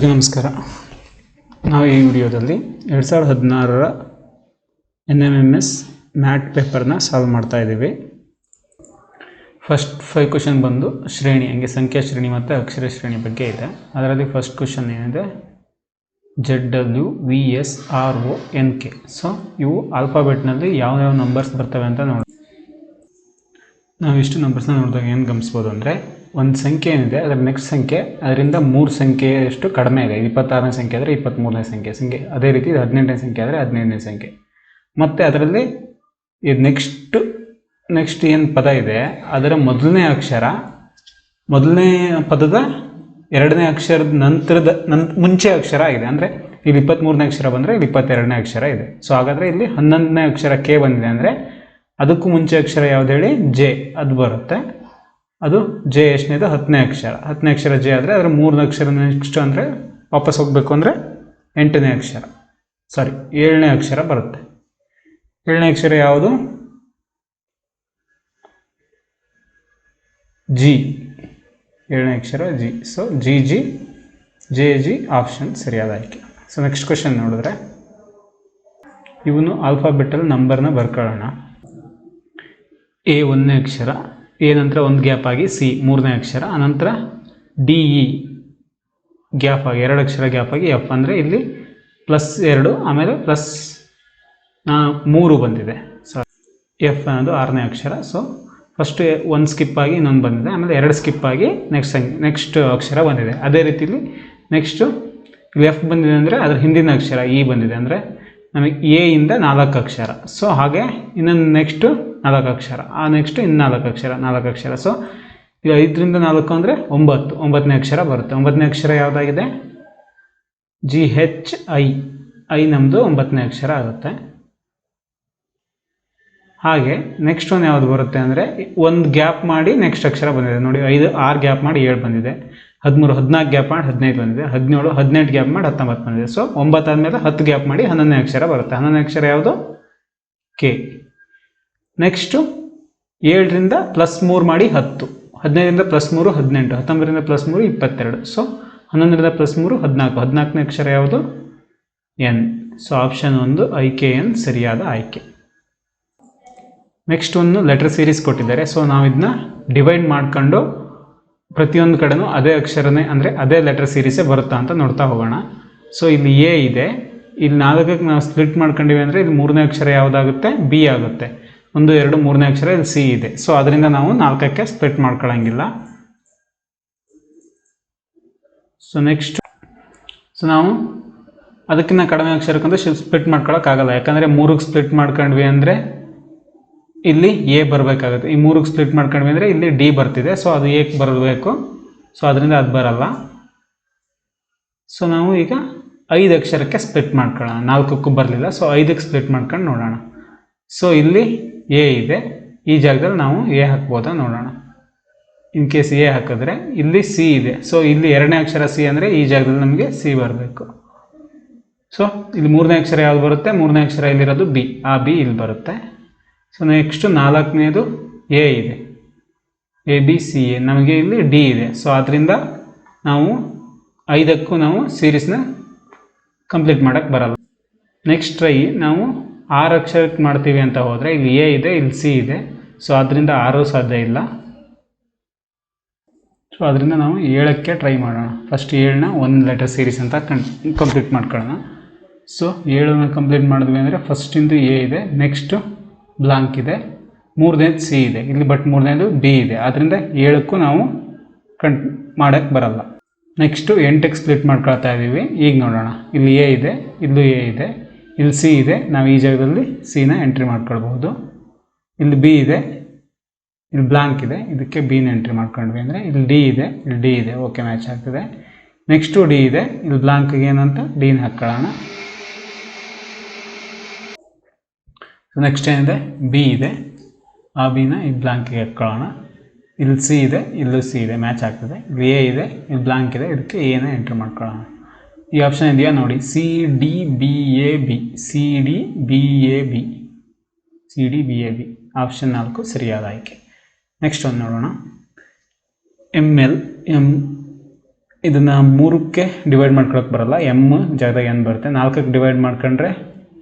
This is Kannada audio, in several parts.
ಎಲ್ರಿಗೂ ನಮಸ್ಕಾರ. ನಾವು ಈ ವಿಡಿಯೋದಲ್ಲಿ ಎರಡು ಸಾವಿರದ ಹದಿನಾರರ N M M S MAT ಪೇಪರ್ನ ಸಾಲ್ವ್ ಮಾಡ್ತಾ ಇದ್ದೀವಿ. ಫಸ್ಟ್ ಫೈವ್ ಕ್ವಶನ್ ಬಂದು ಶ್ರೇಣಿ, ಹಂಗೆ ಸಂಖ್ಯಾ ಶ್ರೇಣಿ ಮತ್ತು ಅಕ್ಷರ ಶ್ರೇಣಿ ಬಗ್ಗೆ ಇದೆ. ಅದರಲ್ಲಿ ಫಸ್ಟ್ ಕ್ವಶನ್ ಏನಿದೆ? Z W V S R O N K so ಇವು ಆಲ್ಫಾಬೆಟ್ನಲ್ಲಿ ಯಾವ ಯಾವ ನಂಬರ್ಸ್ ಬರ್ತವೆ ಅಂತ ನೋಡಿ ನಾವು ಇಷ್ಟು ನಂಬರ್ಸ್ನ ನೋಡಿದಾಗ ಏನು ಗಮನಿಸ್ಬೋದು ಅಂದರೆ ಒಂದು ಸಂಖ್ಯೆ ಏನಿದೆ, ಅದರ ನೆಕ್ಸ್ಟ್ ಸಂಖ್ಯೆ, ಅದರಿಂದ ಮೂರು ಸಂಖ್ಯೆಯಷ್ಟು ಕಡಿಮೆ ಇದೆ ಇಪ್ಪತ್ತಾರನೇ ಸಂಖ್ಯೆ ಆದರೆ ಇಪ್ಪತ್ತ್ಮೂರನೇ ಸಂಖ್ಯೆ. ಸಂಖ್ಯೆ, ಅದೇ ರೀತಿ ಇದು ಹದಿನೆಂಟನೇ ಸಂಖ್ಯೆ ಆದರೆ ಹದಿನೈದನೇ ಸಂಖ್ಯೆ. ಮತ್ತು ಅದರಲ್ಲಿ ಇದು ನೆಕ್ಸ್ಟ್ ನೆಕ್ಸ್ಟ್ ಏನು ಪದ ಇದೆ, ಅದರ ಮೊದಲನೇ ಅಕ್ಷರ, ಮೊದಲನೇ ಪದದ ಎರಡನೇ ಅಕ್ಷರದ ನಂತರದ, ನನ್, ಮುಂಚೆ ಅಕ್ಷರ ಆಗಿದೆ. ಅಂದರೆ ಇಲ್ಲಿ ಇಪ್ಪತ್ತ್ಮೂರನೇ ಅಕ್ಷರ ಬಂದರೆ ಇಲ್ಲಿ ಇಪ್ಪತ್ತೆರಡನೇ ಅಕ್ಷರ ಇದೆ. ಸೊ ಹಾಗಾದರೆ ಇಲ್ಲಿ ಹನ್ನೊಂದನೇ ಅಕ್ಷರ ಕೆ ಬಂದಿದೆ. ಅಂದರೆ ಅದಕ್ಕೂ ಮುಂಚೆ ಅಕ್ಷರ ಯಾವ್ದು ಹೇಳಿ? ಜೆ. ಅದು ಬರುತ್ತೆ. ಅದು ಜೆ ಎಷ್ಟನೇದು? ಹತ್ತನೇ ಅಕ್ಷರ. ಹತ್ತನೇ ಅಕ್ಷರ ಜೆ ಆದರೆ ಅದರ ಮೂರನೇ ಅಕ್ಷರ ನೆಕ್ಸ್ಟ್ ಅಂದರೆ ವಾಪಸ್ ಹೋಗಬೇಕು ಅಂದರೆ ಎಂಟನೇ ಅಕ್ಷರ. ಸಾರಿ ಏಳನೇ ಅಕ್ಷರ ಬರುತ್ತೆ. ಏಳನೇ ಅಕ್ಷರ ಯಾವುದು? ಜಿ ಏಳನೇ ಅಕ್ಷರ G so G G J G option ಸರಿಯಾದ ಆಯ್ಕೆ. ಸೊ ನೆಕ್ಸ್ಟ್ ಕ್ವಶನ್ ನೋಡಿದ್ರೆ. ಇವನು ಆಲ್ಫಾಬೆಟಲ್ ನಂಬರ್ನ ಬರ್ಕೊಳ್ಳೋಣ. ಎ ಒಂದನೇ ಅಕ್ಷರ ಎ ನಂತರ ಒಂದು ಗ್ಯಾಪ್ ಆಗಿ ಸಿ, ಮೂರನೇ ಅಕ್ಷರ ಅನಂತರ ಡಿ, ಇ ಗ್ಯಾಪ್ ಆಗಿ, ಎರಡು ಅಕ್ಷರ ಗ್ಯಾಪ್ ಆಗಿ ಎಫ್ ಅಂದರೆ ಇಲ್ಲಿ ಪ್ಲಸ್ ಎರಡು, ಆಮೇಲೆ ಪ್ಲಸ್ ಮೂರು ಬಂದಿದೆ. ಸೊ ಎಫ್ ಅನ್ನೋದು ಆರನೇ ಅಕ್ಷರ. ಸೊ ಫಸ್ಟ್ ಒಂದು ಸ್ಕಿಪ್ ಆಗಿ ಇನ್ನೊಂದು ಬಂದಿದೆ. ಆಮೇಲೆ ಎರಡು ಸ್ಕಿಪ್ ಆಗಿ ನೆಕ್ಸ್ಟ್ ನೆಕ್ಸ್ಟ್ ಅಕ್ಷರ ಬಂದಿದೆ. ಅದೇ ರೀತಿಲಿ ನೆಕ್ಸ್ಟು ಎಫ್ ಬಂದಿದೆ ಅಂದರೆ ಅದ್ರ ಹಿಂದಿನ ಅಕ್ಷರ, ಇ ಬಂದಿದೆ ಅಂದರೆ ನಮಗೆ ಎ ಇಂದ ನಾಲ್ಕು ಅಕ್ಷರ. ಸೊ ಹಾಗೆ ಇನ್ನೊಂದು ನೆಕ್ಸ್ಟು ನಾಲ್ಕು ಅಕ್ಷರ ಆ ನೆಕ್ಸ್ಟು ಇನ್ನು ನಾಲ್ಕು ಅಕ್ಷರ ನಾಲ್ಕು ಅಕ್ಷರ ಸೊ ಈಗ ಐದರಿಂದ ನಾಲ್ಕು ಅಂದರೆ ಒಂಬತ್ತು, ಒಂಬತ್ತನೇ ಅಕ್ಷರ ಬರುತ್ತೆ. ಒಂಬತ್ತನೇ ಅಕ್ಷರ ಯಾವುದಾಗಿದೆ? ಜಿ ಹೆಚ್ ಐ ಐ ನಮ್ಮದು ಒಂಬತ್ತನೇ ಅಕ್ಷರ ಆಗುತ್ತೆ. ಹಾಗೆ ನೆಕ್ಸ್ಟ್ ಒಂದು ಯಾವುದು ಬರುತ್ತೆ ಅಂದರೆ, ಒಂದು ಗ್ಯಾಪ್ ಮಾಡಿ ನೆಕ್ಸ್ಟ್ ಅಕ್ಷರ ಬಂದಿದೆ. ನೋಡಿ, ಐದು, ಆರು ಗ್ಯಾಪ್ ಮಾಡಿ ಏಳು ಬಂದಿದೆ. ಹದಿಮೂರು, ಹದಿನಾಲ್ಕು ಗ್ಯಾಪ್ ಮಾಡಿ ಹದಿನೈದು ಬಂದಿದೆ. ಹದಿನೇಳು, ಹದಿನೆಂಟು ಗ್ಯಾಪ್ ಮಾಡಿ ಹತ್ತೊಂಬತ್ತು ಬಂದಿದೆ. ಸೊ ಒಂಬತ್ತಾದ್ಮೇಲೆ ಹತ್ತು ಗ್ಯಾಪ್ ಮಾಡಿ ಹನ್ನೊಂದನೇ ಅಕ್ಷರ ಬರುತ್ತೆ. ಹನ್ನೊಂದನೇ ಅಕ್ಷರ ಯಾವುದು? ಕೆ. ನೆಕ್ಸ್ಟು ಏಳರಿಂದ ಪ್ಲಸ್ ಮೂರು ಮಾಡಿ ಹತ್ತು. ಹದಿನೈದರಿಂದ ಪ್ಲಸ್ ಮೂರು, ಹದಿನೆಂಟು. ಹತ್ತೊಂಬತ್ತರಿಂದ ಪ್ಲಸ್ ಮೂರು, ಇಪ್ಪತ್ತೆರಡು. ಸೊ ಹನ್ನೊಂದರಿಂದ ಪ್ಲಸ್ ಮೂರು, ಹದಿನಾಲ್ಕು. ಹದಿನಾಲ್ಕನೇ ಅಕ್ಷರ ಯಾವುದು? ಎನ್ ಸೊ ಆಪ್ಷನ್ ಒಂದು ಐ ಕೆ ಎನ್ ಸರಿಯಾದ ಆಯ್ಕೆ ನೆಕ್ಸ್ಟ್ ಒಂದು ಲೆಟರ್ ಸೀರೀಸ್ ಕೊಟ್ಟಿದ್ದಾರೆ. ಸೊ ನಾವು ಇದನ್ನ ಡಿವೈಡ್ ಮಾಡ್ಕೊಂಡು ಪ್ರತಿಯೊಂದು ಕಡೆನೂ ಅದೇ ಅಕ್ಷರನೇ, ಅಂದರೆ ಅದೇ ಲೆಟರ್ ಸೀರೀಸೇ ಬರುತ್ತಾ ಅಂತ ನೋಡ್ತಾ ಹೋಗೋಣ. ಸೊ ಇಲ್ಲಿ ಎ ಇದೆ. ಇಲ್ಲಿ ನಾಲ್ಕಕ್ಕೆ ನಾವು ಸ್ಪ್ಲಿಟ್ ಮಾಡ್ಕೊಂಡಿವಿ ಅಂದರೆ ಇಲ್ಲಿ ಮೂರನೇ ಅಕ್ಷರ ಯಾವುದಾಗುತ್ತೆ? ಬಿ ಆಗುತ್ತೆ. ಒಂದು, ಎರಡು, ಮೂರನೇ ಅಕ್ಷರ ಇಲ್ಲಿ ಸಿ ಇದೆ. ಸೊ ಅದರಿಂದ ನಾವು ನಾಲ್ಕಕ್ಕೆ ಸ್ಪ್ಲಿಟ್ ಮಾಡ್ಕೊಳ್ಳಂಗಿಲ್ಲ ಸೊ ನೆಕ್ಸ್ಟ್ ಸೊ ನಾವು ಅದಕ್ಕಿಂತ ಕಡಿಮೆ ಅಕ್ಷರಕ್ಕಂತ ಸ್ಪ್ಲಿಟ್ ಮಾಡ್ಕೊಳಕ್ಕಾಗಲ್ಲ. ಯಾಕಂದರೆ ಮೂರಿಗೆ ಸ್ಪ್ಲಿಟ್ ಮಾಡ್ಕೊಂಡ್ವಿ ಅಂದರೆ ಇಲ್ಲಿ ಎ ಬರಬೇಕಾಗುತ್ತೆ. ಈ ಮೂರಿಗೆ ಸ್ಪ್ಲಿಟ್ ಮಾಡ್ಕೊಂಡ್ವಿ ಅಂದರೆ ಇಲ್ಲಿ ಡಿ ಬರ್ತಿದೆ. ಸೊ ಅದು ಏಕೆ ಬರಬೇಕು. ಸೊ ಅದರಿಂದ ಅದು ಬರಲ್ಲ. ಸೊ ನಾವು ಈಗ ಐದು ಅಕ್ಷರಕ್ಕೆ ಸ್ಪ್ಲಿಟ್ ಮಾಡ್ಕೊಳ್ಳೋಣ. ನಾಲ್ಕಕ್ಕೂ ಬರಲಿಲ್ಲ. ಸೊ ಐದಕ್ಕೆ ಸ್ಪ್ಲಿಟ್ ಮಾಡ್ಕೊಂಡು ನೋಡೋಣ. ಸೊ ಇಲ್ಲಿ ಎ ಇದೆ. ಈ ಜಾಗದಲ್ಲಿ ನಾವು ಎ ಹಾಕ್ಬೋದಾ ನೋಡೋಣ. ಇನ್ ಕೇಸ್ ಎ ಹಾಕಿದ್ರೆ ಇಲ್ಲಿ ಸಿ ಇದೆ. ಸೊ ಇಲ್ಲಿ ಎರಡನೇ ಅಕ್ಷರ ಸಿ ಅಂದರೆ ಈ ಜಾಗದಲ್ಲಿ ನಮಗೆ ಸಿ ಬರಬೇಕು. ಸೊ ಇಲ್ಲಿ ಮೂರನೇ ಅಕ್ಷರ ಯಾವ್ದು ಬರುತ್ತೆ? ಮೂರನೇ ಅಕ್ಷರ ಇಲ್ಲಿರೋದು ಬಿ ಆ ಬಿ ಇಲ್ಲಿ ಬರುತ್ತೆ. ಸೊ ನೆಕ್ಸ್ಟು ನಾಲ್ಕನೇದು ಎ ಇದೆ. ಎ ಬಿ ಸಿ ಎ ನಮಗೆ ಇಲ್ಲಿ ಡಿ ಇದೆ. ಸೊ ಆದ್ದರಿಂದ ನಾವು ಐದಕ್ಕೂ ನಾವು ಸೀರೀಸ್ನ ಕಂಪ್ಲೀಟ್ ಮಾಡೋಕ್ಕೆ ಬರಲ್ಲ. ನೆಕ್ಸ್ಟ್ ಟ್ರೈ ನಾವು ಆರು ಅಕ್ಷರಕ್ಕೆ ಮಾಡ್ತೀವಿ ಅಂತ ಹೋದರೆ ಇಲ್ಲಿ ಎ ಇದೆ, ಇಲ್ಲಿ ಸಿ ಇದೆ. ಸೊ ಅದರಿಂದ ಆರು ಸಾಧ್ಯ ಇಲ್ಲ. ಸೊ ಅದರಿಂದ ನಾವು ಏಳಕ್ಕೆ ಟ್ರೈ ಮಾಡೋಣ. ಫಸ್ಟ್ ಏಳನ್ನ ಒಂದು ಲೆಟರ್ ಸೀರೀಸ್ ಅಂತ ಕಂಪ್ಲೀಟ್ ಮಾಡ್ಕೊಳ್ಳೋಣ. ಸೊ ಏಳನ್ನ ಕಂಪ್ಲೀಟ್ ಮಾಡಿದ್ವಿ ಅಂದರೆ ಫಸ್ಟಿಂದು ಎ ಇದೆ ನೆಕ್ಸ್ಟು ಬ್ಲಾಂಕ್ ಇದೆ, ಮೂರನೇದು ಸಿ ಇದೆ. ಇಲ್ಲಿ ಬಟ್ ಮೂರನೇದು ಬಿ ಇದೆ. ಆದ್ದರಿಂದ ಏಳಕ್ಕೂ ನಾವು ಕಣ್ ಮಾಡೋಕ್ಕೆ ಬರಲ್ಲ. ನೆಕ್ಸ್ಟು ಎಂಟಕ್ಕೆ ಸ್ಪ್ಲಿಟ್ ಮಾಡ್ಕೊಳ್ತಾ ಇದ್ದೀವಿ ಈಗ ನೋಡೋಣ. ಇಲ್ಲಿ ಎ ಇದೆ, ಇಲ್ಲೂ ಎ ಇದೆ. ಇಲ್ಲಿ ಸಿ ಇದೆ. ನಾವು ಈ ಜಾಗದಲ್ಲಿ ಸಿನ ಎಂಟ್ರಿ ಮಾಡ್ಕೊಳ್ಬಹುದು. ಇಲ್ಲಿ ಬಿ ಇದೆ. ಇಲ್ಲಿ ಬ್ಲಾಂಕ್ ಇದೆ. ಇದಕ್ಕೆ ಬಿನ ಎಂಟ್ರಿ ಮಾಡ್ಕೊಂಡ್ವಿ ಅಂದರೆ ಇಲ್ಲಿ ಡಿ ಇದೆ. ಇಲ್ಲಿ ಡಿ ಇದೆ. ಓಕೆ ಮ್ಯಾಚ್ ಆಗ್ತದೆ. ನೆಕ್ಸ್ಟು ಡಿ ಇದೆ. ಇಲ್ಲಿ ಬ್ಲಾಂಕ್ಗೆ ಏನಂತ? ಡಿನ ಹಾಕ್ಕೊಳ್ಳೋಣ ನೆಕ್ಸ್ಟ್ ಏನಿದೆ? ಬಿ ಇದೆ. ಆ ಬಿನ ಈ ಬ್ಲಾಂಕಿಗೆ ಹಾಕ್ಕೊಳ್ಳೋಣ ಇಲ್ಲಿ ಸಿ ಇದೆ. ಇಲ್ಲೂ ಸಿ ಇದೆ. ಮ್ಯಾಚ್ ಆಗ್ತದೆ. ಇಲ್ಲಿ ಎ ಇದೆ. ಇಲ್ಲಿ ಬ್ಲಾಂಕ್ ಇದೆ. ಇದಕ್ಕೆ ಎನ ಎಂಟ್ರಿ ಮಾಡ್ಕೊಳ್ಳೋಣ. ಈ ಆಪ್ಷನ್ ಇದೆಯಾ ನೋಡಿ. C D B A B C D B A B C D B A B option ನಾಲ್ಕು ಸರಿಯಾದ ಆಯ್ಕೆ. ನೆಕ್ಸ್ಟ್ ಒಂದು ನೋಡೋಣ. ಎಂ ಎಲ್ ಎಂ ಇದನ್ನು ಮೂರಕ್ಕೆ ಡಿವೈಡ್ ಮಾಡ್ಕೊಳಕ್ಕೆ ಬರಲ್ಲ. ಎಂ ಜಾಗದಾಗ ಏನು ಬರುತ್ತೆ. ನಾಲ್ಕಕ್ಕೆ ಡಿವೈಡ್ ಮಾಡ್ಕೊಂಡ್ರೆ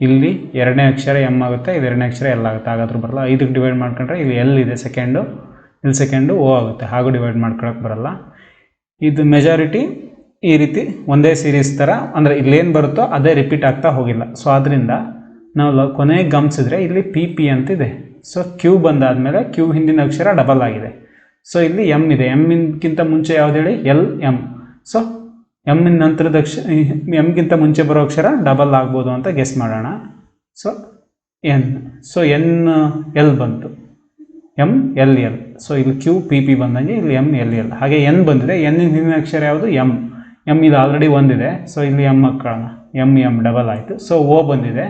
ಇಲ್ಲಿ ಎರಡನೇ ಅಕ್ಷರ ಎಂ ಆಗುತ್ತೆ, ಇದು ಎರಡನೇ ಅಕ್ಷರ ಎಲ್ ಆಗುತ್ತೆ. ಹಾಗಾದ್ರೂ ಬರಲ್ಲ. ಐದಕ್ಕೆ ಡಿವೈಡ್ ಮಾಡ್ಕೊಂಡ್ರೆ ಇಲ್ಲಿ ಎಲ್ ಇದೆ ಸೆಕೆಂಡು ಇಲ್ಲಿ ಸೆಕೆಂಡು ಓ ಆಗುತ್ತೆ. ಹಾಗೂ ಡಿವೈಡ್ ಮಾಡ್ಕೊಳಕ್ಕೆ ಬರಲ್ಲ. ಇದು ಮೆಜಾರಿಟಿ ಈ ರೀತಿ ಒಂದೇ ಸೀರೀಸ್ ಥರ ಅಂದರೆ ಇಲ್ಲೇನು ಬರುತ್ತೋ ಅದೇ ರಿಪೀಟ್ ಆಗ್ತಾ ಹೋಗಿಲ್ಲ. ಸೊ ಆದ್ದರಿಂದ ನಾವು ಕೊನೆಗೆ ಗಮನಿಸಿದ್ರೆ ಇಲ್ಲಿ ಪಿ ಪಿ ಅಂತಿದೆ. ಸೊ ಕ್ಯೂ ಬಂದಾದಮೇಲೆ ಕ್ಯೂ ಹಿಂದಿನ ಅಕ್ಷರ ಡಬಲ್ ಆಗಿದೆ. ಸೊ ಇಲ್ಲಿ ಎಂ ಇದೆ. ಎಮ್ಮಿನ್ಗಿಂತ ಮುಂಚೆ ಯಾವ್ದು ಹೇಳಿ? ಎಲ್ ಎಂ ಸೊ ಎಮ್ಮಿನ ನಂತರದ ಅಕ್ಷರ ಎಮ್ಗಿಂತ ಮುಂಚೆ ಬರೋ ಅಕ್ಷರ ಡಬಲ್ ಆಗ್ಬೋದು ಅಂತ ಗೆಸ್ ಮಾಡೋಣ. So N so N L ಬಂತು. ಎಂ ಎಲ್ ಎಲ್ ಸೊ ಇಲ್ಲಿ ಕ್ಯೂ ಪಿ ಪಿ ಬಂದಂಗೆ ಇಲ್ಲಿ ಎಂ ಎಲ್ ಎಲ್ ಹಾಗೆ ಎನ್ ಬಂದಿದೆ. ಎನ್ ಹಿಂದಿನ ಅಕ್ಷರ ಯಾವುದು? ಎಂ ಎಂ ಇದು ಆಲ್ರೆಡಿ ಒಂದಿದೆ. ಸೊ ಇಲ್ಲಿ ಎಂ ಹಾಕೊಳ್ಳೋಣ ಎಂ ಎಂ ಡಬಲ್ ಆಯಿತು. ಸೊ ಓ ಬಂದಿದೆ.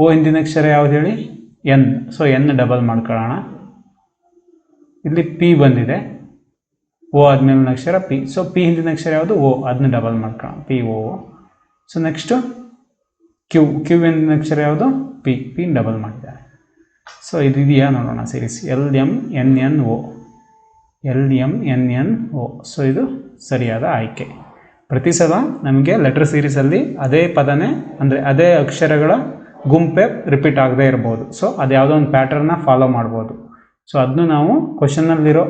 ಓ ಹಿಂದಿನ ಅಕ್ಷರ ಯಾವ್ದು ಹೇಳಿ? ಎನ್ ಸೊ ಎನ್ ಡಬಲ್ ಮಾಡ್ಕೊಳ್ಳೋಣ. ಇಲ್ಲಿ ಪಿ ಬಂದಿದೆ. ಓ ಆದ್ಮೇಲಿನ ಅಕ್ಷರ ಪಿ ಸೊ ಪಿ ಹಿಂದಿನ ಅಕ್ಷರ ಯಾವುದು? ಓ ಅದನ್ನ ಡಬಲ್ ಮಾಡ್ಕೊಳ್ಳೋಣ. P O so next Q Q ಹಿಂದಿನ ಅಕ್ಷರ ಯಾವುದು? ಪಿ ಪಿ ಡಬಲ್ ಮಾಡಿದ್ದಾರೆ. ಸೊ ಇದು ಇದೆಯಾ ನೋಡೋಣ series L M N N O L M N N O so ಇದು ಸರಿಯಾದ ಆಯ್ಕೆ. ಪ್ರತಿ ಸಲ ನಮಗೆ ಲೆಟರ್ ಸೀರೀಸಲ್ಲಿ ಅದೇ ಪದನೇ, ಅಂದರೆ ಅದೇ ಅಕ್ಷರಗಳ ಗುಂಪೆ ರಿಪೀಟ್ ಆಗದೇ ಇರ್ಬೋದು. ಸೊ ಅದು ಯಾವುದೋ ಒಂದು ಪ್ಯಾಟರ್ನ ಫಾಲೋ ಮಾಡ್ಬೋದು. ಸೊ ಅದನ್ನು ನಾವು ಕ್ವಶನಲ್ಲಿರೋ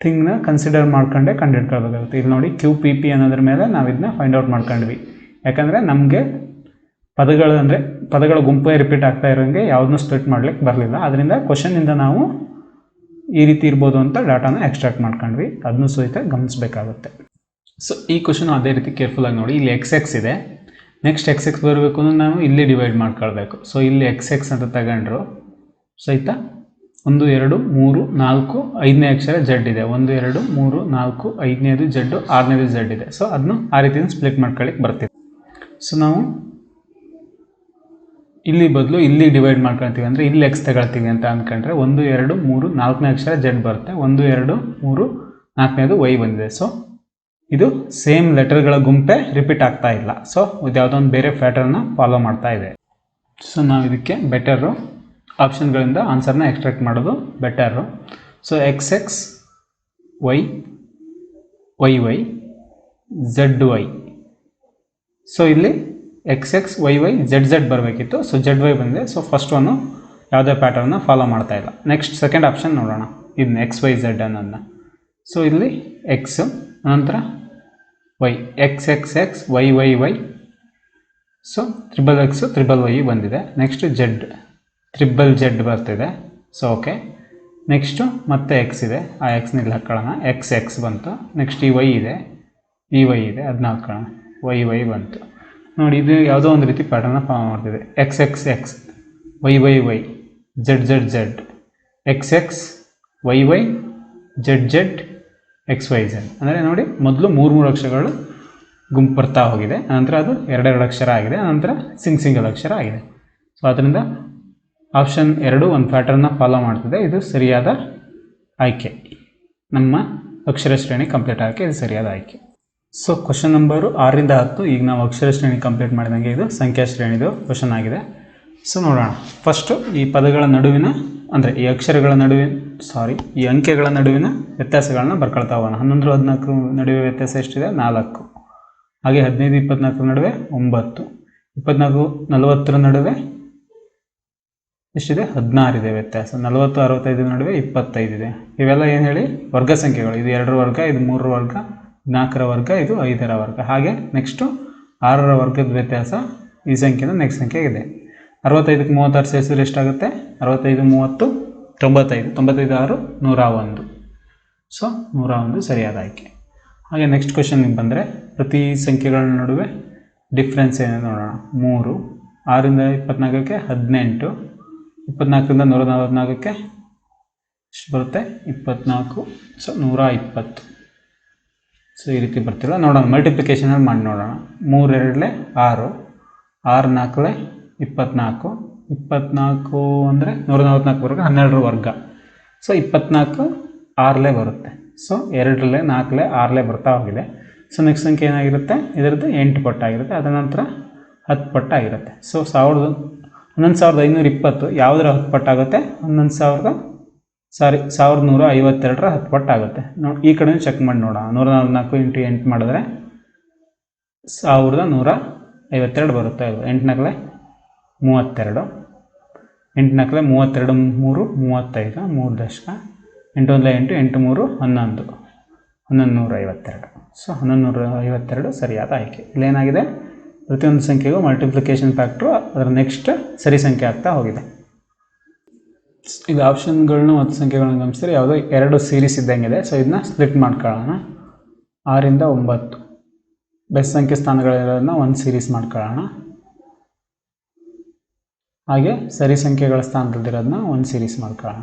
ಥಿಂಗ್ನ ಕನ್ಸಿಡರ್ ಮಾಡ್ಕೊಂಡೆ ಕಂಡುಹಿಡ್ಕೊಳ್ಬೇಕಾಗುತ್ತೆ. ಇಲ್ಲಿ ನೋಡಿ ಕ್ಯೂ ಪಿ ಪಿ ಅನ್ನೋದ್ರ ಮೇಲೆ ನಾವು ಇದನ್ನ ಫೈಂಡ್ ಔಟ್ ಮಾಡ್ಕೊಂಡ್ವಿ. ಯಾಕಂದರೆ ನಮಗೆ ಪದಗಳು ಅಂದರೆ ಪದಗಳ ಗುಂಪೇ ರಿಪೀಟ್ ಆಗ್ತಾ ಇರೋಂಗೆ ಯಾವುದನ್ನೂ ಸ್ಪ್ಲಿಟ್ ಮಾಡ್ಲಿಕ್ಕೆ ಬರಲಿಲ್ಲ. ಅದರಿಂದ ಕ್ವಶನಿಂದ ನಾವು ಈ ರೀತಿ ಇರ್ಬೋದು ಅಂತ ಡಾಟಾನ ಎಕ್ಸ್ಟ್ರಾಕ್ಟ್ ಮಾಡ್ಕೊಂಡ್ವಿ. ಅದನ್ನು ಸಹಿತ ಗಮನಿಸಬೇಕಾಗುತ್ತೆ. ಸೊ ಈ ಕ್ವಶನ್ ಅದೇ ರೀತಿ ಕೇರ್ಫುಲ್ಲಾಗಿ ನೋಡಿ. ಇಲ್ಲಿ ಎಕ್ಸ್ ಎಕ್ಸ್ ಇದೆ. ನೆಕ್ಸ್ಟ್ ಎಕ್ಸ್ ಎಕ್ಸ್ ಬರಬೇಕು ಅಂದರೆ ನಾವು ಇಲ್ಲಿ ಡಿವೈಡ್ ಮಾಡ್ಕೊಳ್ಬೇಕು. ಸೊ ಇಲ್ಲಿ ಎಕ್ಸ್ ಎಕ್ಸ್ ಅಂತ ತಗೊಂಡ್ರು. ಸಹಿತ ಒಂದು, ಎರಡು, ಮೂರು, ನಾಲ್ಕು, ಐದನೇ ಅಕ್ಷರ ಜಡ್ ಇದೆ. ಒಂದು, ಎರಡು, ಮೂರು, ನಾಲ್ಕು, ಐದನೇದು ಜಡ್ಡು ಆರನೇದು ಜಡ್ ಇದೆ. ಸೊ ಅದನ್ನು ಆ ರೀತಿಯಿಂದ ಸ್ಪ್ಲಿಟ್ ಮಾಡ್ಕೊಳ್ಳಿಕ್ಕೆ ಬರ್ತೀವಿ ಸೊ ನಾವು ಇಲ್ಲಿ ಬದಲು ಇಲ್ಲಿ ಡಿವೈಡ್ ಮಾಡ್ಕೊಳ್ತೀವಿ ಅಂದರೆ ಇಲ್ಲಿ ಎಕ್ಸ್ ತಗೊಳ್ತೀವಿ ಅಂತ ಅಂದ್ಕೊಂಡ್ರೆ ಒಂದು, ಎರಡು, ಮೂರು, ನಾಲ್ಕನೇ ಅಕ್ಷರ ಜಡ್ ಬರುತ್ತೆ. ಒಂದು, ಎರಡು, ಮೂರು ನಾಲ್ಕನೇದು ವೈ ಬಂದಿದೆ. ಸೊ ಇದು ಸೇಮ್ ಲೆಟರ್ಗಳ ಗುಂಪೆ ರಿಪೀಟ್ ಆಗ್ತಾ ಇಲ್ಲ. ಸೊ ಇದು ಯಾವುದೋ ಒಂದು ಬೇರೆ ಪ್ಯಾಟರ್ನ ಫಾಲೋ ಮಾಡ್ತಾ ಇದೆ. ಸೊ ನಾವು ಇದಕ್ಕೆ ಬೆಟರು ಆಪ್ಷನ್ಗಳಿಂದ ಆನ್ಸರ್ನ ಎಕ್ಸ್ಟ್ರಾಕ್ಟ್ ಮಾಡೋದು better so X X Y Y Y Z Y so ಇಲ್ಲಿ X X Y Y Z Z ಬರಬೇಕಿತ್ತು. ಸೊ ಜೆಡ್ ವೈ ಬಂದಿದೆ. ಸೊ ಫಸ್ಟ್ ಒನ್ನು ಯಾವುದೇ ಪ್ಯಾಟರ್ನ ಫಾಲೋ ಮಾಡ್ತಾ ಇಲ್ಲ. ನೆಕ್ಸ್ಟ್ ಸೆಕೆಂಡ್ ಆಪ್ಷನ್ ನೋಡೋಣ. ಇದನ್ನ ಎಕ್ಸ್ ವೈ ಝೆಡ್ ಅನ್ನೋದನ್ನ. ಸೊ ಇಲ್ಲಿ ಎಕ್ಸ್ ನಂತರ Y X X X Y Y Y so triple X triple Y ಬಂದಿದೆ. ನೆಕ್ಸ್ಟ್ ಜೆಡ್ ತ್ರಿಬಲ್ ಜೆಡ್ ಬರ್ತಿದೆ. ಸೊ ಓಕೆ ನೆಕ್ಸ್ಟು ಮತ್ತೆ ಎಕ್ಸ್ ಇದೆ. ಆ ಎಕ್ಸ್ನ ಇಲ್ಲಿ ಹಾಕ್ಕೊಳ್ಳೋಣ ಎಕ್ಸ್ ಎಕ್ಸ್ ಬಂತು. ನೆಕ್ಸ್ಟ್ ಈ ವೈ ಇದೆ. ಈ ವೈ ಇದೆ. ಅದನ್ನ ಹಾಕ್ಕೊಳ್ಳೋಣ ವೈ ವೈ ಬಂತು. ನೋಡಿ, ಇದು ಯಾವುದೋ ಒಂದು ರೀತಿ ಪ್ಯಾಟರ್ನ ಫಾಲೋ ಮಾಡ್ತಿದೆ. X X X Y Y Y Z Z Z X X Y Y Z Z X Y Z ಅಂದರೆ ನೋಡಿ, ಮೊದಲು ಮೂರು ಮೂರು ಅಕ್ಷರಗಳು ಗುಂಪು ಬರ್ತಾ ಹೋಗಿದೆ. ನಂತರ ಅದು ಎರಡೆರಡು ಅಕ್ಷರ ಆಗಿದೆ. ನಂತರ ಸಿಂಗ್ ಸಿಂಗಲ್ ಅಕ್ಷರ ಆಗಿದೆ. ಸೊ ಅದರಿಂದ ಆಪ್ಷನ್ ಎರಡು ಒಂದು ಪ್ಯಾಟರ್ನ ಫಾಲೋ ಮಾಡ್ತಿದೆ. ಇದು ಸರಿಯಾದ ಆಯ್ಕೆ. ನಮ್ಮ ಅಕ್ಷರ ಶ್ರೇಣಿ ಕಂಪ್ಲೀಟ್ ಆಗಕ್ಕೆ ಇದು ಸರಿಯಾದ ಆಯ್ಕೆ. ಸೊ ಕ್ವಶನ್ ನಂಬರು ಆರಿಂದ ಹತ್ತು. ಈಗ ನಾವು ಅಕ್ಷರ ಶ್ರೇಣಿ ಕಂಪ್ಲೀಟ್ ಮಾಡಿದಂಗೆ ಇದು ಸಂಖ್ಯಾ ಶ್ರೇಣಿದು ಕ್ವಶನ್ ಆಗಿದೆ. ಸೊ ನೋಡೋಣ. ಫಸ್ಟು ಈ ಪದಗಳ ನಡುವಿನ, ಅಂದರೆ ಈ ಅಕ್ಷರಗಳ ನಡುವಿನ ಸಾರಿ ಈ ಅಂಕೆಗಳ ನಡುವಿನ ವ್ಯತ್ಯಾಸಗಳನ್ನ ಬರ್ಕೊಳ್ತಾ ಹೋಗೋಣ. ಹನ್ನೊಂದು, ಹದಿನಾಲ್ಕು ನಡುವೆ ವ್ಯತ್ಯಾಸ ಎಷ್ಟಿದೆ? ನಾಲ್ಕು. ಹಾಗೆ ಹದಿನೈದು ಇಪ್ಪತ್ನಾಲ್ಕರ ನಡುವೆ ಒಂಬತ್ತು. ಇಪ್ಪತ್ನಾಲ್ಕು, ನಲವತ್ತರ ನಡುವೆ ಎಷ್ಟಿದೆ? ಹದಿನಾರಿದೆ ವ್ಯತ್ಯಾಸ. ನಲವತ್ತು ಅರವತ್ತೈದರ ನಡುವೆ ಇಪ್ಪತ್ತೈದಿದೆ ಇವೆಲ್ಲ ಏನು ಹೇಳಿ? ವರ್ಗ ಸಂಖ್ಯೆಗಳು. ಇದು ಎರಡರ ವರ್ಗ, ಇದು ಮೂರರ ವರ್ಗ. ನಾಲ್ಕರ ವರ್ಗ, ಇದು ಐದರ ವರ್ಗ. ಹಾಗೆ ನೆಕ್ಸ್ಟು ಆರರ ವರ್ಗದ ವ್ಯತ್ಯಾಸ ಈ ಸಂಖ್ಯೆಯಿಂದ ನೆಕ್ಸ್ಟ್ ಸಂಖ್ಯೆ ಇದೆ. ಅರವತ್ತೈದಕ್ಕೆ ಮೂವತ್ತಾರು ಸೇರಿಸಿದ್ರೆ ಎಷ್ಟಾಗುತ್ತೆ? ಅರವತ್ತೈದು, ಮೂವತ್ತು, ತೊಂಬತ್ತೈದು. ತೊಂಬತ್ತೈದು, ಆರು, ನೂರ ಒಂದು. ಸೊ ನೂರ ಒಂದು ಸರಿಯಾದ ಆಯ್ಕೆ. ಹಾಗೆ ನೆಕ್ಸ್ಟ್ ಕ್ವಶನ್ಗೆ ಬಂದರೆ ಪ್ರತಿ ಸಂಖ್ಯೆಗಳ ನಡುವೆ ಡಿಫ್ರೆನ್ಸ್ ಏನಿದೆ ನೋಡೋಣ. ಮೂರು, ಆರಿಂದ ಇಪ್ಪತ್ನಾಲ್ಕಕ್ಕೆ ಹದಿನೆಂಟು, ಇಪ್ಪತ್ನಾಲ್ಕರಿಂದ ನೂರ ನಲವತ್ನಾಲ್ಕಕ್ಕೆ ಎಷ್ಟು ಬರುತ್ತೆ? ಇಪ್ಪತ್ನಾಲ್ಕು. ಸೊ ನೂರ ಇಪ್ಪತ್ತು. ಸೊ ಈ ರೀತಿ ಬರ್ತಿಲ್ಲ ನೋಡೋಣ ಮಲ್ಟಿಪ್ಲಿಕೇಶನಲ್ಲಿ ಮಾಡಿ ನೋಡೋಣ. ಮೂರೆರಡಲೆ ಆರು ಆರು ನಾಲ್ಕಲೆ ಇಪ್ಪತ್ನಾಲ್ಕು. ಇಪ್ಪತ್ನಾಲ್ಕು ಅಂದರೆ ನೂರ ನಲ್ವತ್ನಾಲ್ಕು ವರ್ಗ ಹನ್ನೆರಡರ ವರ್ಗ. ಸೊ ಇಪ್ಪತ್ನಾಲ್ಕು ಆರಲೇ ಬರುತ್ತೆ. ಸೊ ಎರಡರಲ್ಲೇ ನಾಲ್ಕಲೆ ಆರಲೇ ಬರ್ತಾ ಹೋಗಿದೆ. ಸೊ ನೆಕ್ಸ್ಟ್ ಸಂಖ್ಯೆ ಏನಾಗಿರುತ್ತೆ? ಇದರದ್ದು ಎಂಟು ಪಟ್ಟಾಗಿರುತ್ತೆ ಅದರ ನಂತರ ಹತ್ತು ಪಟ್ಟಾಗಿರುತ್ತೆ. ಸೊ ಸಾವಿರದ, ಹನ್ನೊಂದು ಸಾವಿರದ ಐನೂರ ಇಪ್ಪತ್ತು ಯಾವುದರ ಹತ್ತು ಪಟ್ಟಾಗುತ್ತೆ? ಹನ್ನೊಂದು ಸಾವಿರದ ಸಾರಿ ಸಾವಿರದ ನೂರ ಐವತ್ತೆರಡರ ಹತ್ತು ಪಟ್ಟು ಆಗುತ್ತೆ ನೋಡಿ, ಈ ಕಡೆ ಚೆಕ್ ಮಾಡಿ ನೋಡೋಣ. ನೂರ ನಲ್ವತ್ನಾಲ್ಕು ಇಂಟು ಎಂಟು ಮಾಡಿದ್ರೆ ಸಾವಿರದ ನೂರ ಐವತ್ತೆರಡು ಬರುತ್ತೆ ಎಂಟು ನಕಲೆ ಮೂವತ್ತೆರಡು. ಎಂಟು ನಕಲೆ ಮೂವತ್ತೆರಡು, ಮೂರು, ಮೂವತ್ತೈದು, ಮೂರು ದಶಕ, ಎಂಟು ಒಂದಲ ಎಂಟು ಎಂಟು ಮೂರು, ಹನ್ನೊಂದು. ಹನ್ನೊಂದು ನೂರ ಐವತ್ತೆರಡು ಸೊ ಹನ್ನೊಂದು ನೂರ ಐವತ್ತೆರಡು ಸರಿಯಾದ ಆಯ್ಕೆ. ಇಲ್ಲೇನಾಗಿದೆ? ಪ್ರತಿಯೊಂದು ಸಂಖ್ಯೆಗೂ ಮಲ್ಟಿಪ್ಲಿಕೇಶನ್ ಫ್ಯಾಕ್ಟ್ರು ಅದರ ನೆಕ್ಸ್ಟ್ ಸರಿ ಸಂಖ್ಯೆ ಆಗ್ತಾ ಹೋಗಿದೆ. ಈಗ ಆಪ್ಷನ್ಗಳನ್ನೂ ಮತ್ತು ಸಂಖ್ಯೆಗಳನ್ನು ಗಮನಿಸಿದ್ರೆ ಯಾವುದೋ ಎರಡು ಸೀರೀಸ್ ಇದ್ದಂಗಿದೆ. ಸೊ ಇದನ್ನ ಸ್ಪ್ಲಿಟ್ ಮಾಡ್ಕೊಳ್ಳೋಣ. ಆರಿಂದ ಒಂಬತ್ತು. ಬೆಸ್ಟ್ ಸಂಖ್ಯೆ ಸ್ಥಾನಗಳಿರೋದನ್ನ ಒಂದು ಸೀರೀಸ್ ಮಾಡ್ಕೊಳ್ಳೋಣ. ಹಾಗೆ ಸರಿ ಸಂಖ್ಯೆಗಳ ಸ್ಥಾನದಲ್ಲಿರೋದನ್ನ ಒಂದು ಸೀರೀಸ್ ಮಾಡ್ಕೊಳ್ಳೋಣ.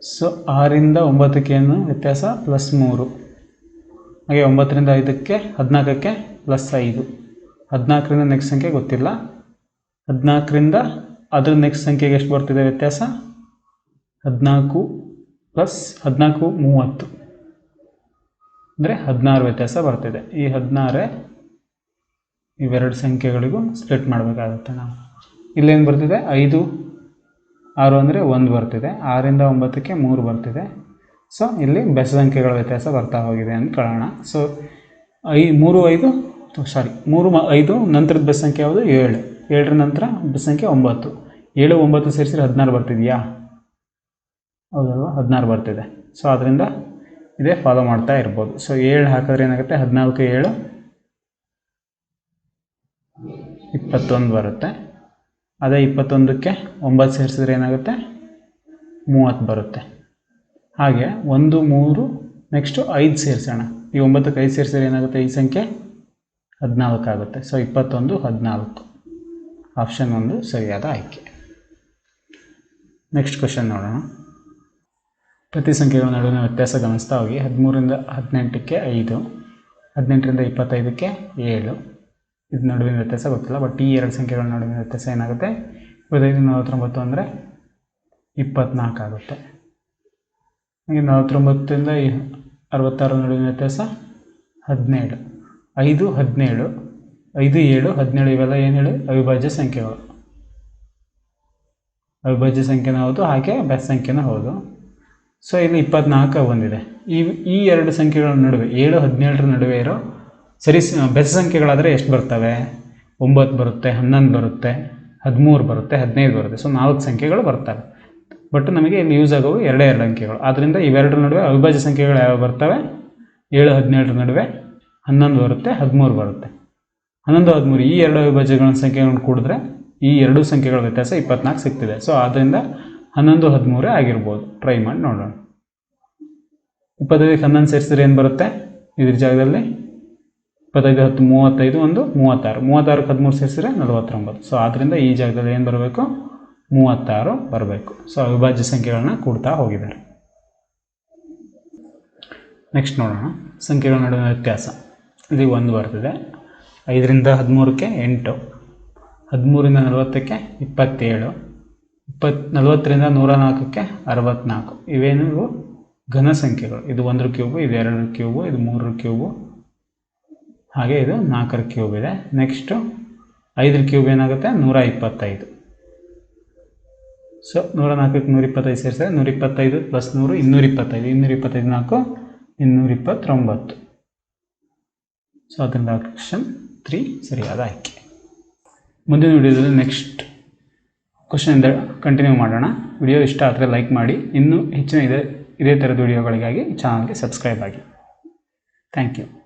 ಸೊ ಆರಿಂದ ಒಂಬತ್ತಕ್ಕೆ ಏನು ವ್ಯತ್ಯಾಸ? ಪ್ಲಸ್ ಮೂರು. ಹಾಗೆ ಒಂಬತ್ತರಿಂದ ಐದಕ್ಕೆ, ಹದಿನಾಲ್ಕಕ್ಕೆ ಪ್ಲಸ್ ಐದು. ಹದಿನಾಲ್ಕರಿಂದ ನೆಕ್ಸ್ಟ್ ಸಂಖ್ಯೆ ಗೊತ್ತಿಲ್ಲ. ಹದಿನಾಲ್ಕರಿಂದ ಅದ್ರ ನೆಕ್ಸ್ಟ್ ಸಂಖ್ಯೆಗೆ ಎಷ್ಟು ಬರ್ತಿದೆ ವ್ಯತ್ಯಾಸ? ಹದಿನಾಲ್ಕು ಪ್ಲಸ್ ಹದಿನಾಲ್ಕು ಮೂವತ್ತು. ಅಂದರೆ ಹದಿನಾರು ವ್ಯತ್ಯಾಸ ಬರ್ತಿದೆ. ಈ ಹದಿನಾರೇ ಇವೆರಡು ಸಂಖ್ಯೆಗಳಿಗೂ ಸ್ಪ್ಲಿಟ್ ಮಾಡಬೇಕಾಗುತ್ತೆ ನಾವು. ಇಲ್ಲೇನು ಬರ್ತಿದೆ? ಐದು, ಆರು ಅಂದರೆ ಒಂದು ಬರ್ತಿದೆ. ಆರಿಂದ ಒಂಬತ್ತಕ್ಕೆ ಮೂರು ಬರ್ತಿದೆ. ಸೊ ಇಲ್ಲಿ ಬೆಸ ಸಂಖ್ಯೆಗಳ ವ್ಯತ್ಯಾಸ ಬರ್ತಾ ಹೋಗಿದೆ ಅಂತ ಕೇಳೋಣ ಸೊ ಐ, ಮೂರು, ಐದು ಸಾರಿ ಮೂರು, ಐದು, ನಂತರದ ಬೆಸ ಸಂಖ್ಯೆ ಯಾವುದು? ಏಳು. ಏಳರ ನಂತರ ಬೆಸ ಸಂಖ್ಯೆ ಒಂಬತ್ತು. ಏಳು, ಒಂಬತ್ತು ಸೇರಿಸಿದ್ರೆ ಹದಿನಾರು ಬರ್ತಿದೆಯಾ? ಹೌದಲ್ವಾ? ಹದಿನಾರು ಬರ್ತಿದೆ. ಸೊ ಅದರಿಂದ ಇದೇ ಫಾಲೋ ಮಾಡ್ತಾ ಇರ್ಬೋದು. ಸೊ ಏಳು ಹಾಕಿದ್ರೆ ಏನಾಗುತ್ತೆ? ಹದಿನಾಲ್ಕು, ಏಳು, ಇಪ್ಪತ್ತೊಂದು ಬರುತ್ತೆ. ಅದೇ ಇಪ್ಪತ್ತೊಂದಕ್ಕೆ ಒಂಬತ್ತು ಸೇರಿಸಿದ್ರೆ ಏನಾಗುತ್ತೆ? ಮೂವತ್ತು ಬರುತ್ತೆ. ಹಾಗೆ ಒಂದು, ಮೂರು ನೆಕ್ಸ್ಟು ಐದು ಸೇರಿಸೋಣ. ಈ ಒಂಬತ್ತಕ್ಕೆ ಐದು ಸೇರಿಸಿದ್ರೆ ಏನಾಗುತ್ತೆ? ಈ ಸಂಖ್ಯೆ ಹದಿನಾಲ್ಕು ಆಗುತ್ತೆ. ಸೊ ಇಪ್ಪತ್ತೊಂದು, ಹದಿನಾಲ್ಕು. ಆಪ್ಷನ್ ಒಂದು ಸರಿಯಾದ ಆಯ್ಕೆ. ನೆಕ್ಸ್ಟ್ ಕ್ವಶನ್ ನೋಡೋಣ. ಪ್ರತಿ ಸಂಖ್ಯೆಗಳ ನಡುವಿನ ವ್ಯತ್ಯಾಸ ಗಮನಿಸ್ತಾ ಹೋಗಿ. ಹದಿಮೂರಿಂದ ಹದಿನೆಂಟಕ್ಕೆ ಐದು, ಹದಿನೆಂಟರಿಂದ ಇಪ್ಪತ್ತೈದಕ್ಕೆ ಏಳು. ಇದು ನಡುವಿನ ವ್ಯತ್ಯಾಸ ಗೊತ್ತಿಲ್ಲ ಬಟ್ ಈ ಎರಡು ಸಂಖ್ಯೆಗಳ ನಡುವಿನ ವ್ಯತ್ಯಾಸ ಏನಾಗುತ್ತೆ? ಇಪ್ಪತ್ತೈದು, ನಲವತ್ತೊಂಬತ್ತು ಅಂದರೆ ಇಪ್ಪತ್ನಾಲ್ಕು ಆಗುತ್ತೆ. ಹಾಗೆ ನಲವತ್ತೊಂಬತ್ತರಿಂದ ಅರವತ್ತಾರು ನಡುವಿನ ವ್ಯತ್ಯಾಸ ಹದಿನೇಳು. ಐದು ಹದಿನೇಳು. ಐದು, ಏಳು, ಹದಿನೇಳು ಇವೆಲ್ಲ ಏನು ಹೇಳಿ? ಅವಿಭಾಜ್ಯ ಸಂಖ್ಯೆಗಳು. ಅವಿಭಾಜ್ಯ ಸಂಖ್ಯೆನ ಹೌದು, ಹಾಗೆ ಬೆಸ್ ಸಂಖ್ಯೆನ ಹೌದು. ಸೊ ಇಲ್ಲಿ ಇಪ್ಪತ್ನಾಲ್ಕು ಬಂದಿದೆ. ಈ ಈ ಎರಡು ಸಂಖ್ಯೆಗಳ ನಡುವೆ, ಏಳು, ಹದಿನೇಳರ ನಡುವೆ ಇರೋ ಸರಿ ಬೆಸ ಸಂಖ್ಯೆಗಳಾದರೆ ಎಷ್ಟು ಬರ್ತವೆ? ಒಂಬತ್ತು ಬರುತ್ತೆ, ಹನ್ನೊಂದು ಬರುತ್ತೆ, ಹದಿಮೂರು ಬರುತ್ತೆ, ಹದಿನೈದು ಬರುತ್ತೆ. ಸೊ ನಾಲ್ಕು ಸಂಖ್ಯೆಗಳು ಬರ್ತವೆ. ಬಟ್ ನಮಗೆ ಇಲ್ಲಿ ಯೂಸ್ ಆಗೋವು ಎರಡೇ ಎರಡು ಅಂಕೆಗಳು. ಆದ್ದರಿಂದ ಇವೆರಡರ ನಡುವೆ ಅವಿಭಾಜ್ಯ ಸಂಖ್ಯೆಗಳು ಯಾವ ಬರ್ತವೆ? ಏಳು, ಹದಿನೇಳರ ನಡುವೆ ಹನ್ನೊಂದು ಬರುತ್ತೆ, ಹದಿಮೂರು ಬರುತ್ತೆ. ಹನ್ನೊಂದು, ಹದಿಮೂರು ಈ ಎರಡು ಅವಿಭಾಜ್ಯಗಳ ಸಂಖ್ಯೆಗಳನ್ನು ಕೂಡಿದ್ರೆ ಈ ಎರಡು ಸಂಖ್ಯೆಗಳ ವ್ಯತ್ಯಾಸ ಇಪ್ಪತ್ನಾಲ್ಕು ಸಿಗ್ತಿದೆ. ಸೊ ಆದ್ದರಿಂದ ಹನ್ನೊಂದು ಹದಿಮೂರೇ ಆಗಿರ್ಬೋದು. ಟ್ರೈ ಮಾಡಿ ನೋಡೋಣ. ಇಪ್ಪತ್ತೈದಕ್ಕೆ ಹನ್ನೊಂದು ಸೇರಿಸಿದ್ರೆ ಏನು ಬರುತ್ತೆ? ಇದ್ರ ಜಾಗದಲ್ಲಿ ಇಪ್ಪತ್ತೈದು, ಹತ್ತು, ಮೂವತ್ತೈದು, ಒಂದು, ಮೂವತ್ತಾರು. ಮೂವತ್ತಾರಕ್ಕೆ ಹದಿಮೂರು ಸೇರಿಸಿದ್ರೆ ನಲವತ್ತೊಂಬತ್ತು. ಸೊ ಆದ್ದರಿಂದ ಈ ಜಾಗದಲ್ಲಿ ಏನು ಬರಬೇಕು? ಮೂವತ್ತಾರು ಬರಬೇಕು. ಸೊ ಅವಿಭಾಜ್ಯ ಸಂಖ್ಯೆಗಳನ್ನ ಕೂಡ್ತಾ ಹೋಗಿದ್ದಾರೆ. ನೆಕ್ಸ್ಟ್ ನೋಡೋಣ. ಸಂಖ್ಯೆಗಳ ನಡುವಿನ ವ್ಯತ್ಯಾಸ. ಇಲ್ಲಿ ಒಂದು ಬರ್ತಿದೆ. ಐದರಿಂದ ಹದಿಮೂರಕ್ಕೆ ಎಂಟು. ಹದಿಮೂರಿಂದ ನಲವತ್ತಕ್ಕೆ ಇಪ್ಪತ್ತೇಳು, ಇಪ್ಪತ್, ನಲವತ್ತರಿಂದ ನೂರ ನಾಲ್ಕಕ್ಕೆ ಅರವತ್ತ್ನಾಲ್ಕು ಇವೇನು ಇವು? ಘನ ಸಂಖ್ಯೆಗಳು. ಇದು ಒಂದರ ಕ್ಯೂಬು, ಇದು ಎರಡರ ಕ್ಯೂಬು, ಇದು ಮೂರರ ಕ್ಯೂಬು. ಹಾಗೆ ಇದು ನಾಲ್ಕರ ಕ್ಯೂಬ್ ಇದೆ. ನೆಕ್ಸ್ಟು ಐದರ ಕ್ಯೂಬ್ ಏನಾಗುತ್ತೆ? ನೂರ ಇಪ್ಪತ್ತೈದು. ಸೊ ನೂರ ನಾಲ್ಕಕ್ಕೆ ನೂರ ಇಪ್ಪತ್ತೈದು ಸೇರಿಸಿದ್ರೆ ನೂರ ಇಪ್ಪತ್ತೈದು ಪ್ಲಸ್ ನೂರು, ಇನ್ನೂರ ಇಪ್ಪತ್ತೈದು. ಇನ್ನೂರ ಇಪ್ಪತ್ತೈದು ನಾಲ್ಕು, ಇನ್ನೂರ ಇಪ್ಪತ್ತೊಂಬತ್ತು. ಸೊ ಅದರಿಂದ ಆಪ್ಷನ್ ತ್ರೀ ಸರಿಯಾದ ಆಯ್ಕೆ. ಮುಂದಿನ ವಿಡಿಯೋದಲ್ಲಿ ನೆಕ್ಸ್ಟ್ ಕ್ವಶನಿಂದ ಕಂಟಿನ್ಯೂ ಮಾಡೋಣ. ವಿಡಿಯೋ ಇಷ್ಟ ಆದರೆ ಲೈಕ್ ಮಾಡಿ. ಇನ್ನೂ ಹೆಚ್ಚಿನ ಇದೇ ಇದೇ ಥರದ ವಿಡಿಯೋಗಳಿಗಾಗಿ ಚಾನಲ್ಗೆ ಸಬ್ಸ್ಕ್ರೈಬ್ ಆಗಿ. Thank you